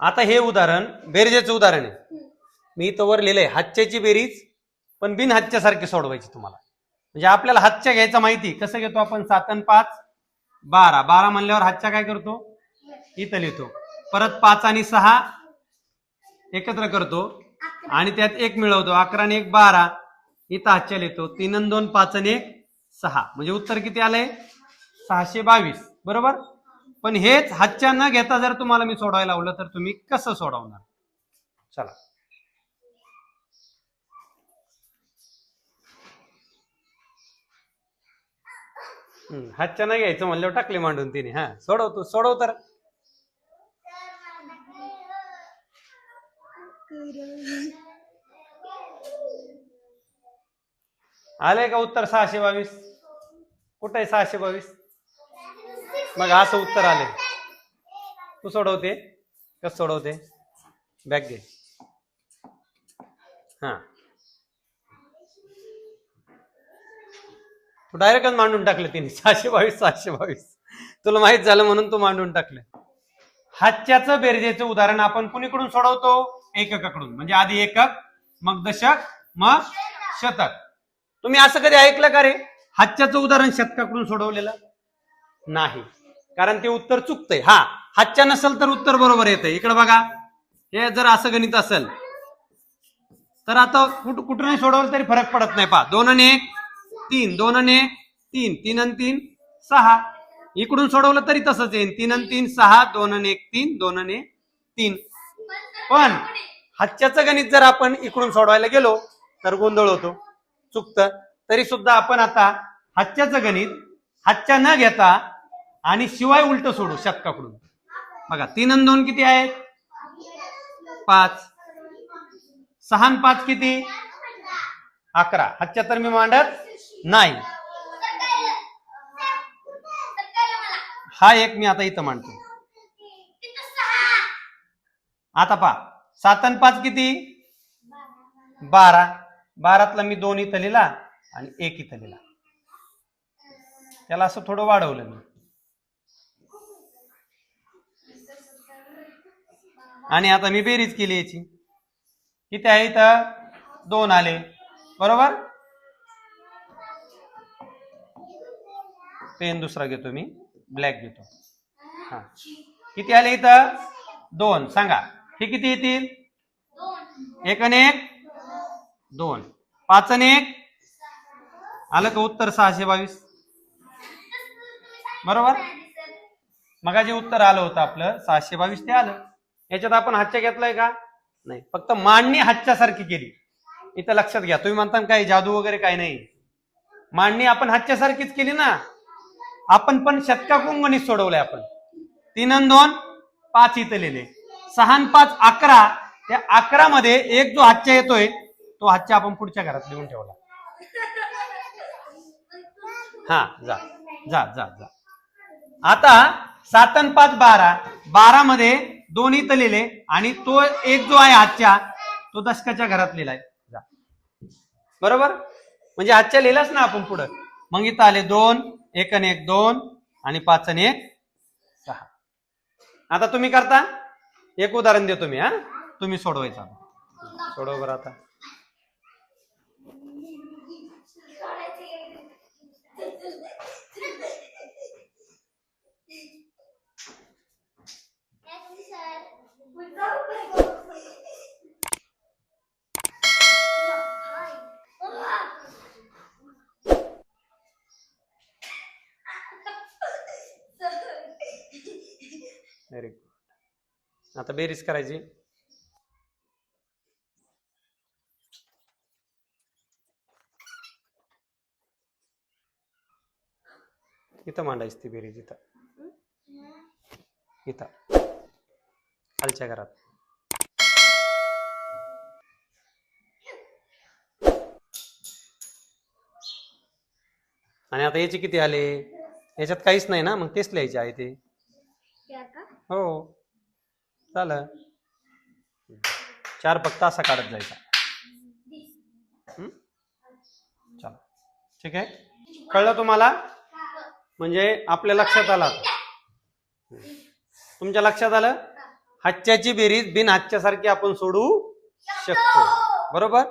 आता हे उदाहरण बेरजेचं उदाहरण आहे. मी इथं वर लिहिलंय हातच्याची बेरीज पण बिन हातच्यासारखी सोडवायची तुम्हाला. म्हणजे आपल्याला हातच्या घ्यायचा माहिती कसं घेतो आपण? सात आणि पाच बारा. बारा म्हणल्यावर हातच्या काय करतो? इथं लिहितो. परत पाच आणि सहा एकत्र करतो. आणि त्यात एक मिळवतो. अकरा आणि एक बारा. इथं हातच्या लिहितो. तीन आणि दोन पाच आणि एक सहा. म्हणजे उत्तर किती आलंय? सहाशे बावीस. बरोबर? पण हेच हातच्या न घेता जर तुम्हाला मी सोडवायला लावलं तर तुम्ही कसं सोडवणार? चला. हातच्या नाही घ्यायचं म्हणल्यावर टाकले मांडून तिने हा. सोडवतो सोडव तर. आलंय का उत्तर सहाशे बावीस? कुठे आहे सहाशे बावीस? मग असं उत्तर आलंय तू सोडवते? कसं सोडवते? बॅग घे. हा. तू डायरेक्टच मांडून टाकलं तिने. सहाशे बावीस सहाशे बावीस तुला माहीत झालं म्हणून तू मांडून टाकलं. हातच्याचं बेरजेचं उदाहरण आपण कुणीकडून सोडवतो? एककाकडून. म्हणजे आधी एकक मग दशक मग शतक. तुम्ही असं कधी ऐकलं का रे? हातच्याचं उदाहरण शतकाकडून सोडवलेलं? नाही. कारण ते उत्तर चुकतंय. हा हातच्या नसेल तर उत्तर बरोबर येतं इकडे बघा. हे जर असं गणित असेल तर आता कुठ नाही सोडवलं तरी फरक पडत नाही. पहा दोन आणि एक तीन. दोन आणि एक तीन. तीन आणि तीन सहा. इकडून सोडवलं तरी तसंच येईल तीन आणि तीन सहा. दोन आणि एक तीन. दोन आणि एक तीन. पण हातच्याचं गणित जर आपण इकडून सोडवायला गेलो तर गोंधळ होतो. चुकतं. तरी सुद्धा आपण आता हातच्याचं गणित हातच्या न घेता आणि शिवाय उलट सोडू शतकाकडून. बघा तीन आणि दोन किती आहेत? पाच. सहा पाच किती? अकरा. हातच्या तर मी मांडत नाही. हा एक मी आता इथं मांडतो. आता पा सात आणि पाच किती? बारा. बारातला मी दोन इथं लिहिला आणि एक इथं लिहिला. त्याला असं थोडं वाढवलं मी. आणि आता मी बेरीज केली याची. किती आहे इथं दोन आले. बरोबर? पेन दुसरा घेतो मी. ब्लॅक घेतो. हा. किती आले इथं? दोन. सांगा. हे किती येतील? एक आणि एक? दोन. पाच आणि एक? आलं का उत्तर सहाशे बावीस? बरोबर? मगाचे उत्तर आलं होतं आपलं. सहाशे बावीस ते आलं. याच्यात आपण हातच्या घेतलाय का? नाही. फक्त मांडणी हातच्या सारखी केली. इथं लक्षात घ्या. तुम्ही म्हणता ना काही जादू वगैरे काही नाही. मांडणी आपण हातच्या सारखीच केली ना. आपण पण शतकाकून सोडवलंय आपण. तीन आणि दोन पाच इथं लिहिले. सहा पाच अकरा. त्या अकरा मध्ये एक जो हातच्या येतोय तो हातच्या आपण पुढच्या घरात लिहून ठेवला. हा जा. जा जा जा. आता सात आणि पाच बारा. बारा मध्ये दोन इथं लिहिले. आणि तो एक जो आहे आजच्या तो दशकाच्या घरात लिहिलाय. जा. बरोबर? म्हणजे आजच्या लिहिलाच ना आपण पुढं. मग इथं आले दोन एक आणि एक दोन आणि पाच आणि एक सहा. आता तुम्ही करता? एक उदाहरण देतो मी हा. तुम्ही सोडवायचा. सोडव बरं आता. व्हेरी गुड आता बेरीज करायची. इथं मांडायची ती बेरीज इथं. इथं. खालच्या घरात. आणि आता याचे किती आले? याच्यात काहीच नाही ना? मग तेच लिहायचे आहे ते. हो. झालं. चार फक्त असा काढत जायचा. चला. ठीक आहे? कळलं तुम्हाला? म्हणजे आपल्या लक्षात आलं. तुमच्या लक्षात आलं? हातच्याची बेरीज बिन हातच्यासारखी आपण सोडू शकतो. बरोबर?